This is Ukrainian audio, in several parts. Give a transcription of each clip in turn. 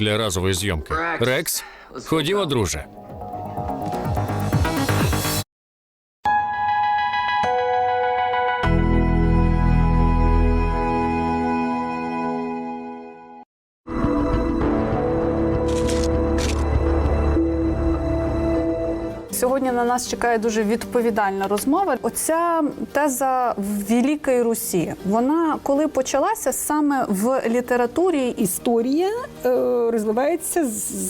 для разової зйомки. Рекс, ходімо, друже. Сьогодні на нас чекає дуже відповідальна розмова. Оця теза Великої Русі. Вона коли почалася саме в літературі Історія е, розвивається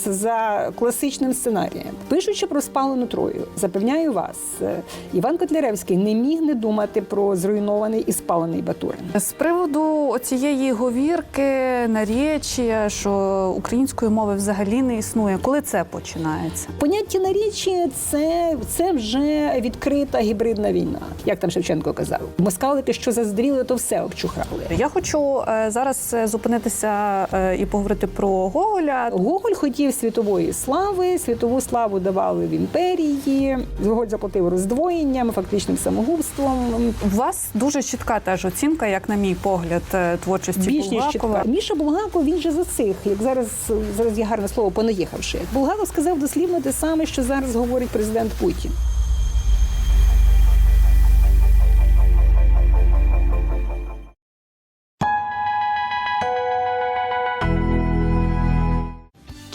за класичним сценарієм. Пишучи про спалену Трою, запевняю вас, е, Іван Котляревський не міг не думати про зруйнований і спалений Батурин. з приводу цієї говірки, наречія, що української мови взагалі не існує. Коли це починається? Поняття нарічі це, це вже відкрита гібридна війна, як там Шевченко казав. Москалики, що заздріли, то все обчухали. Я хочу е, зараз е, зупинитися е, і поговорити про Гоголя. Гоголь хотів світової слави, світову славу давали в імперії. Гоголь заплатив роздвоєнням, фактичним самогубством. У вас дуже чітка теж оцінка, як на мій погляд, творчості Більш ніж Булгакова. чітка. Міша Булгаков він же засих, як зараз зараз є гарне слово понаїхавши. Булгаков сказав дослівно те саме, що зараз говорить президент Путін.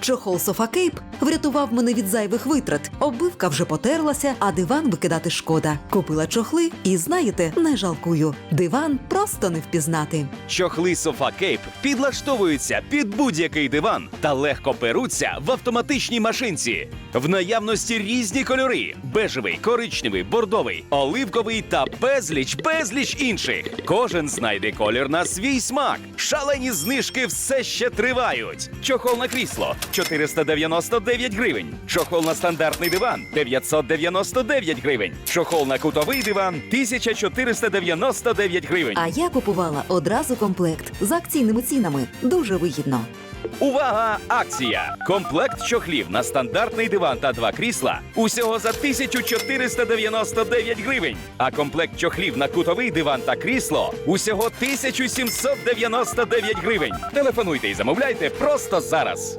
Чохол Софакейп врятував мене від зайвих витрат. Оббивка вже потерлася, а диван викидати шкода. Купила чохли і знаєте, не жалкую. Диван просто не впізнати. Чохли Софа Кейп підлаштовуються під будь-який диван та легко перуться в автоматичній машинці. В наявності різні кольори: бежевий, коричневий, бордовий, оливковий та безліч, безліч інших. Кожен знайде колір на свій смак. Шалені знижки все ще тривають. Чохол на крісло 499 гривень. Чохол на стандартний диван 999 гривень. Чохол на кутовий диван 1499 гривень. А я купувала одразу комплект з акційними цінами. Дуже вигідно. Увага! Акція! Комплект чохлів на стандартний диван та два крісла усього за 1499 гривень. А комплект чохлів на кутовий диван та крісло усього 1799 гривень. Телефонуйте і замовляйте просто зараз.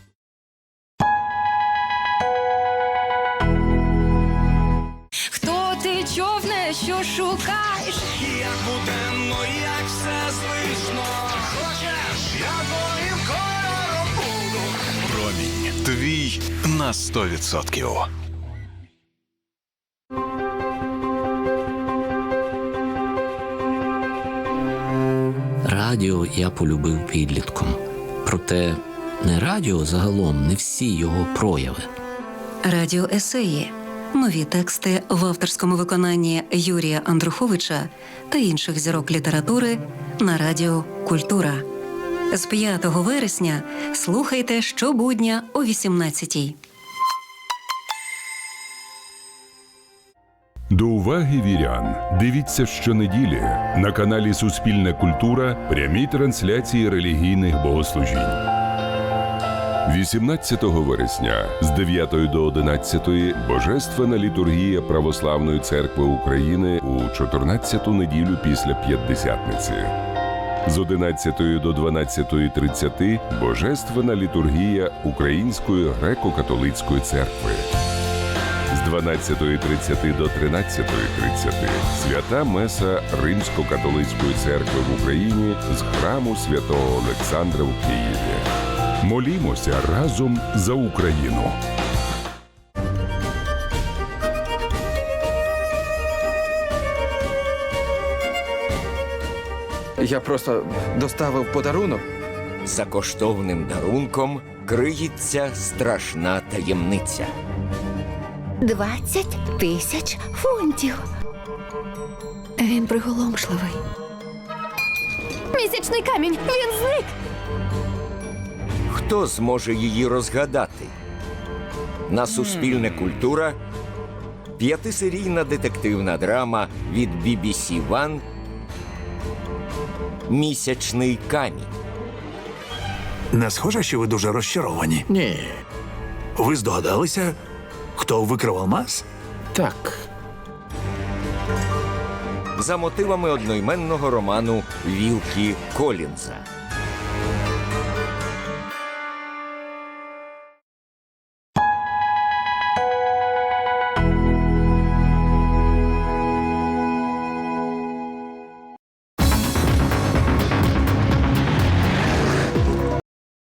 Шукаєш? Як буденно, як все звично. Хочеш, я твоїм кольором буду. Промінь твій на 100%. Радіо я полюбив підлітком. Проте не радіо загалом, не всі його прояви. Радіо есеї. Нові тексти в авторському виконанні Юрія Андруховича та інших зірок літератури на Радіо Культура. З 5 вересня слухайте щобудня о 18-й. До уваги вірян. Дивіться щонеділі на каналі Суспільна культура прямі трансляції релігійних богослужінь. 18 вересня з 9 до 11 Божественна літургія Православної церкви України у 14-ту неділю після П'ятдесятниці. З 11 до 12.30 Божественна літургія Української греко-католицької церкви. З 12.30 до 13.30 свята Меса Римсько-католицької церкви в Україні з храму святого Олександра в Києві. Молімося разом за Україну. Я просто доставив подарунок. За коштовним дарунком криється страшна таємниця. 20 тисяч фунтів. Він приголомшливий. Місячний камінь, він зник. Хто зможе її розгадати? На Суспільне культура п'ятисерійна детективна драма від BBC One Місячний камінь. Не схоже, що ви дуже розчаровані. Ні. Ви здогадалися, хто викрав алмаз? Так. за мотивами одноіменного роману Вілкі Колінза.